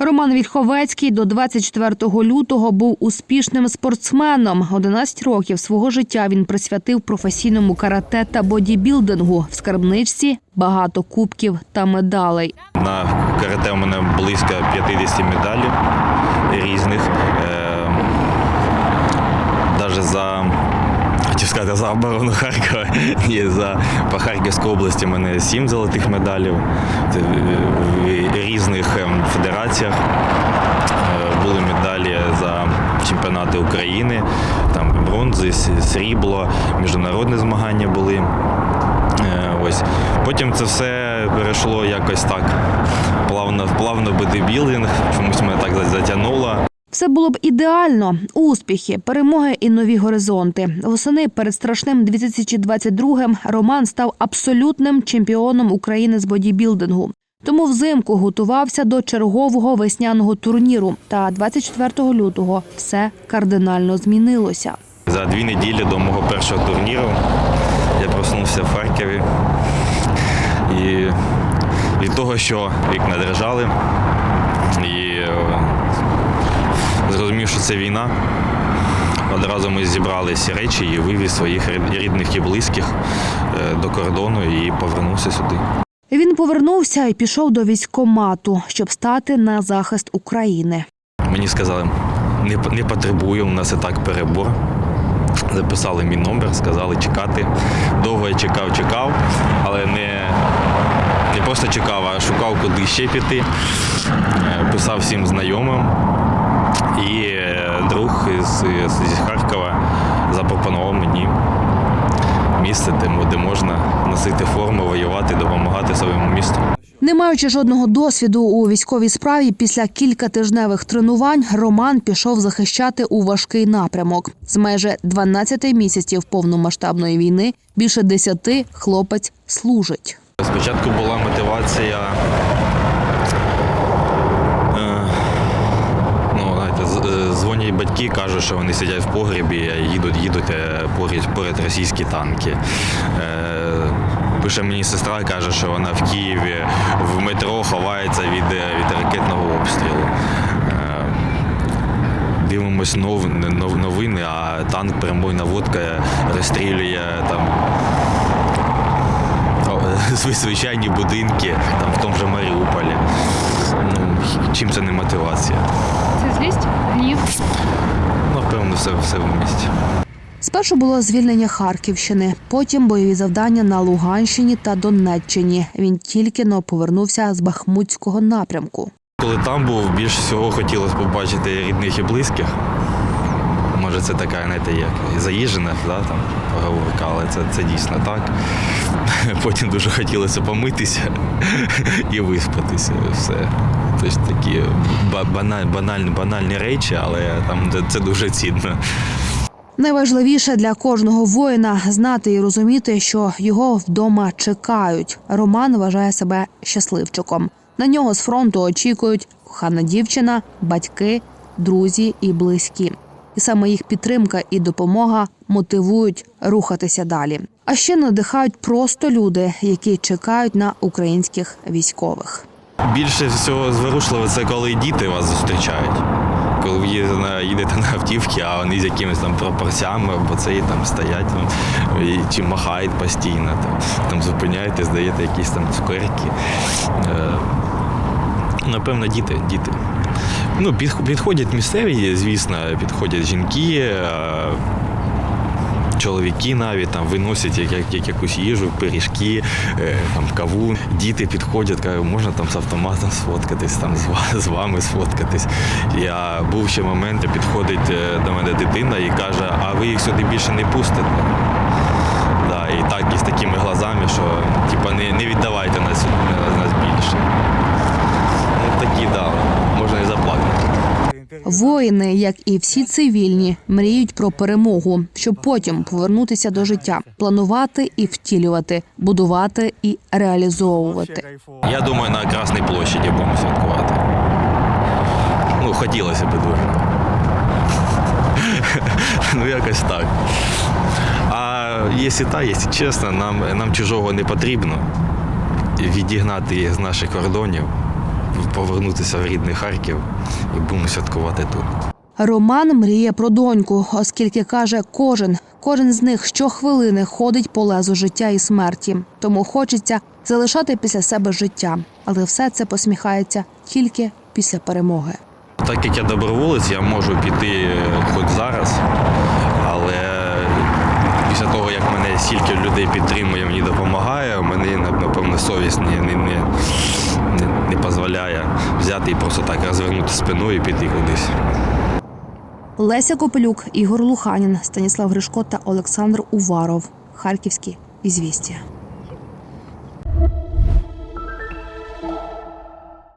Роман Вільховецький до 24 лютого був успішним спортсменом. 11 років свого життя він присвятив професійному карате та бодібілдингу. В скарбничці багато кубків та медалей. На карате у мене близько 50 медалей різних. Навіть за хотів сказати за оборону Харкова. Ні, за по Харківській області у мене 7 золотих медалів в різних ем, федераціях. Е, Були медалі за чемпіонати України, там бронзи, срібло, міжнародні змагання були. Е, Ось. Потім це все перейшло якось так плавно, плавно бодибілдинг, чомусь мене так затягнуло. Все було б ідеально. Успіхи, перемоги і нові горизонти. Восени перед страшним 2022-м Роман став абсолютним чемпіоном України з бодібілдингу. Тому взимку готувався до чергового весняного турніру. Та 24 лютого все кардинально змінилося. За дві неділі до мого першого турніру я проснувся в Харкові. І від того, що вікна держали, і е, зрозумів, що це війна. Одразу ми зібрали всі речі і вивіз своїх рідних і близьких е, до кордону і повернувся сюди. Він повернувся і пішов до військкомату, щоб стати на захист України. Мені сказали, не, не потребую, у нас і так перебор. Записали мій номер, сказали чекати. Довго я чекав, чекав, але не, не просто чекав, а шукав, куди ще піти. Е, Писав всім знайомим. Місце, де, де можна носити форму, воювати, допомагати своєму місту. Не маючи жодного досвіду у військовій справі, після кількатижневих тренувань Роман пішов захищати у важкий напрямок. З майже 12 місяців повномасштабної війни більше 10 хлопець служить. Спочатку була мотивація. Е, батьки, кажуть, що вони сидять в погребі, їдуть, їдуть е, поряд, поряд російські танки. Е, Пише мені сестра, каже, що вона в Києві в метро ховається від, е, від ракетного обстрілу. Дивимось нов, нов- новини, а танк прямою наводка розстрілює там звичайні будинки, там в тому же Маріуполі. Ну, чим це не мотивація? Це злість? Гнів? Ну, Напевно, все, все в місті. Спершу було звільнення Харківщини, потім бойові завдання на Луганщині та Донеччині. Він тільки но повернувся з Бахмутського напрямку. Коли там був, більше всього хотілося побачити рідних і близьких. Може, це така, знаєте, як заїжджена, да, там, поговорка, але це, це дійсно так. Потім дуже хотілося помитися і виспатися. Все. Тобто такі ба- баналь, банальні, банальні речі, але там це- дуже цінно. Найважливіше для кожного воїна знати і розуміти, що його вдома чекають. Роман вважає себе щасливчиком. На нього з фронту очікують кохана дівчина, батьки, друзі і близькі. І саме їх підтримка і допомога мотивують рухатися далі. А ще надихають просто люди, які чекають на українських військових. Більше всього зворушливо це коли діти вас зустрічають. Коли ви їдете на, автівки, а вони з якимись там прапорцями або це там стоять там, і, чи махають постійно, там, там зупиняєтесь, даєте якісь там цукерки. Е, напевно, діти, діти. Ну, підходять місцеві, звісно, підходять жінки. Е, Чоловіки навіть там виносять як, як, як якусь їжу, пиріжки, е, там каву. Діти підходять, кажуть, можна там з автоматом сфоткатись, там з, вами сфоткатись. Я був ще момент, підходить е, до мене дитина і каже, а ви їх сюди більше не пустите. Да, і так, і з такими глазами, що типа не, не віддавайте нас, нас більше. Ну такі, да, можна і заплакати. Воїни, як і всі цивільні, мріють про перемогу, щоб потім повернутися до життя, планувати і втілювати, будувати і реалізовувати. Я думаю, на Красній площаді будемо святкувати. Ну, хотілося б дуже. ну, якось так. А якщо так, якщо чесно, нам, нам чужого не потрібно. Відігнати з наших кордонів повернутися в рідний Харків і будемо святкувати тут. Роман мріє про доньку, оскільки каже, кожен, кожен з них щохвилини ходить по лезу життя і смерті. Тому хочеться залишати після себе життя, але все це посміхається тільки після перемоги. Так як я доброволець, я можу піти е, хоч зараз, але після того, як мене стільки людей підтримує, мені допомагає, мені напевно совість не, не, не, не, дозволяє взяти і просто так розвернути спину і піти кудись. Леся Копелюк, Ігор Луханін, Станіслав Гришко та Олександр Уваров. Харківські ізвістія.